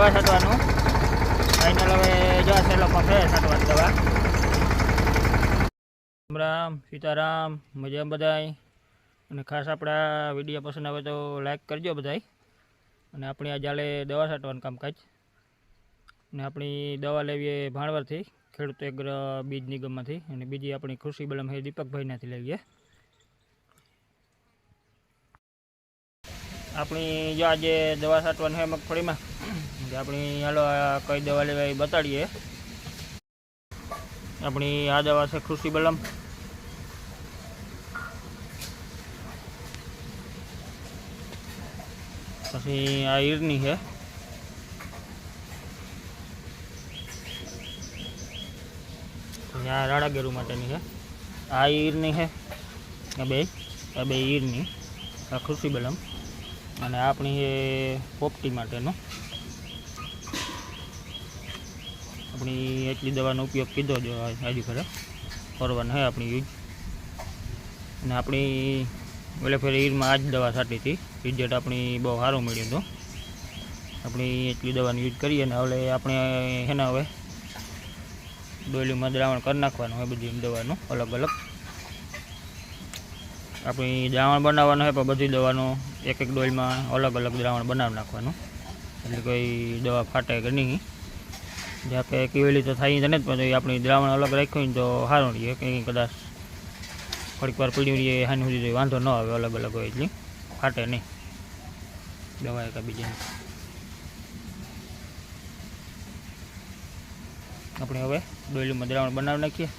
દવા છાંટવાનું. ફાઇનલ હવે જો આ સેલો પંપ છે, છાંટવાની દવા. રામ રામ, સીતારામ મજા બધાય? અને ખાસ આપણા વીડિયો પસંદ આવે તો લાઈક કરજો બધાય. અને આપણી આ જાલે દવા છાંટવાનું કામકાજ. અને આપણી દવા લેવીએ ભાણવરથી, ખેડૂત એગ્ર બીજ નિગમમાંથી, અને બીજી આપણી ખુશી બલમ હે દીપકભાઈનાથી લઈએ. આપણી જો આજે દવા છાંટવાની છે મગફળીમાં આપણી હાલો કઈ દવા લેવા એ બતાડીએ. આપણી આ દવા છે ખુશી બલમ. પછી આ ઈરની છે. આ રાડા ગેરુ માટેની છે. આ ઈરની છે. આ બે આ બે ઈરની, આ ખુશી બલમ. અને આપણી એ પોપટી માટેનું. આપણી એટલી દવાનો ઉપયોગ કીધો જ હજુ ખરે. કરવાનો હે આપણી યુઝ. અને આપણી ઓલે ફેર ઈરમાં આ જ દવા સાટી હતી. રિઝલ્ટ આપણી બહુ સારું મળ્યું હતું. આપણી એટલી દવાનો યુઝ કરીએ ને હવે આપણે એના હવે ડોલીમાં દ્રાવણ કરી નાખવાનું હોય બધી દવાનું, અલગ અલગ. આપણી દ્રાવણ બનાવવાનું હોય પણ બધી દવાનું એક એક ડોલમાં અલગ અલગ દ્રાવણ બનાવી નાખવાનું. એટલે કોઈ દવા ફાટે કે નહીં. જ્યાં કે કેવેલી તો થાય ને જ પણ એ આપણી દ્રાવણ અલગ રાખ્યું ને તો સારું રહીએ કંઈ કદાચ થોડીક વાર પીડ્યું રહીએ હાની સુધી વાંધો ન આવે, અલગ અલગ હોય એટલે. ફાટે નહીં. દવા એકા બીજાની. આપણે હવે ડોલીમાં દ્રાવણ બનાવી નાખીએ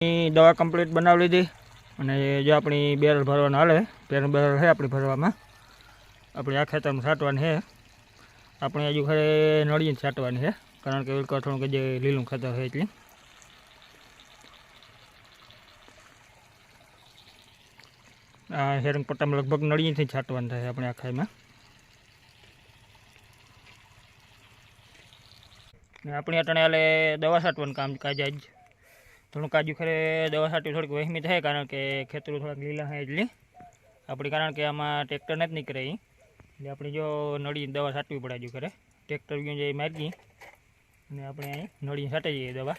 ની દવા કમ્પ્લીટ બનાવી લીધી. અને જે આપણી બેરલ ભરવાના હાલે, બેરલ બેરલ છે આપણી ભરવામાં. આપણી આ ખેતરમાં છાંટવાની છે. આપણે હજુ ખરે નળીને છાંટવાની છે, કારણ કે વિલકો થોડું કે જે લીલું ખેતર છે એટલે. આ હેરંગ પટ્ટામાં લગભગ નળીથી છાંટવાનું થાય આપણે આખાઈમાં આપણી અટાણે હાલે દવા છાંટવાનું કામ કાજ જ થોડું કાજુ ખરે દવા સાટી થોડીક વહેમી થાય કારણ કે ખેતરું થોડાક લીલા છે એટલી. આપણી કારણ કે આમાં ટ્રેક્ટર નથી નીકળે એ એટલે આપણે જો નળી દવા છાંટવી પડે હજુ ખરે. ટ્રેક્ટર ગયું જે મારી અને આપણે અહીં નળી છાંટી જઈએ દવા.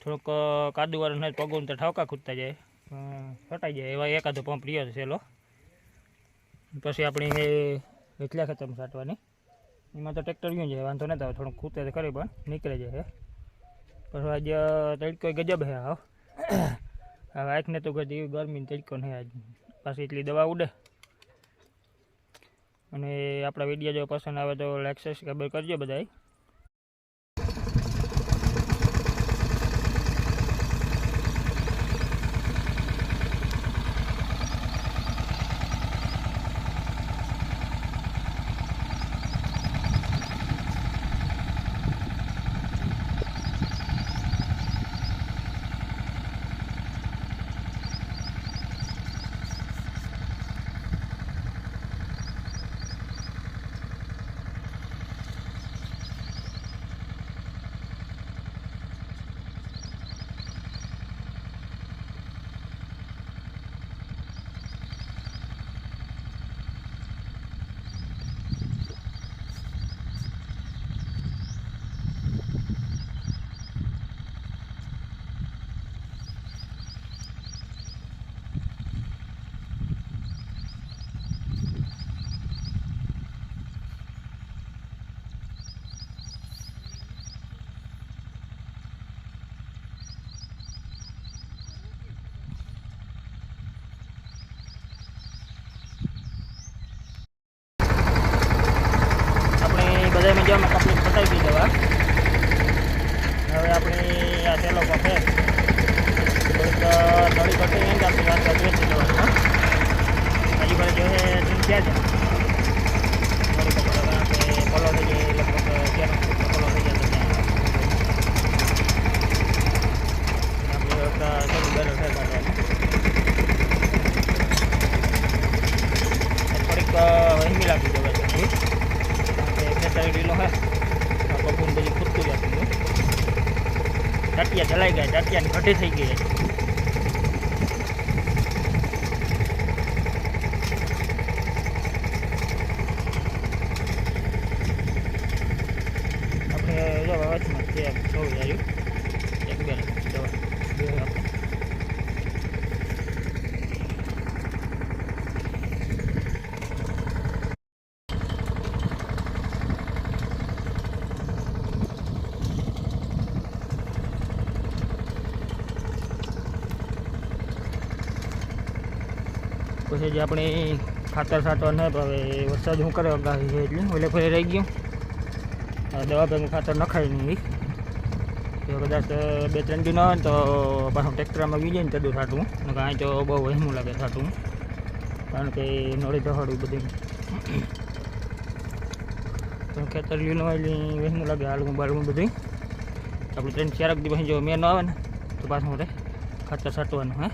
થોડુંક કાદુવાળું નથી પગું તો ઠાવકા ખૂટતા જાય. છટાઈ જાય. એવા એકાદો પંપ રહ્યો છે સેલો પછી આપણી એટલા ખેતરમાં છાંટવાની. એમાં તો ટ્રેક્ટર ગયું છે વાંધો નથી આવે. થોડુંક ખૂટે ખરી પણ નીકળે જાય પછી આજ તડકો ગજબ હે હાવ હવે આંખને તો એવી ગરમી તડકો નહીં આજ. પાછી એટલી દવા ઉડે. અને આપણા વીડિયો જો પસંદ આવે તો લાઈક સબસ્ક્રાઈબર કરજો બધાય. મજામાં કમ્પ્લીટ દીધી દવા હવે. આપણે આ સેલો પંપ છે થોડીક નળી કટી નહીં આપણી વાત કરી હતી દવામાં હજી bare જો છે ટીમ ક્યાં છે નળી કપડો કારણ કે પલો થઈ જાય લગભગ અગિયાર પલો થઈ જાય તો ત્યાં આપણે બેરલ છે કાઢવાનું ટાટિયા ચલાઈ ગયા ટાટિયાની ઘટી થઈ ગઈ. આપણે જો વાતમાં છે જોઈ આવ્યું એક બે દવા બે આપણે પછી જે આપણે ખાતર છાંટવા ન હવે વરસાદ શું કરે અગાહી છે એટલે ઓલે ફરી રહી ગયું. દવા ભેગું ખાતર નખાય નહીં જો કદાચ બે, ત્રણ દિન આવે ને તો પાછું ટ્રેક્ટરમાં વી જાય ને તદું છાંટવું. કાંઈ તો બહુ વહેમું લાગે છાંટવું. કારણ કે નળી દહાડું બધું. પણ ખેતર લીલું હોય એટલે વહેમું લાગે, હાલવું બાળવું બધું આપણે ત્રણ ચારક દિવસ જો મેં ન આવે ને, તો પાછું ખાતર છાંટવાનું, હે.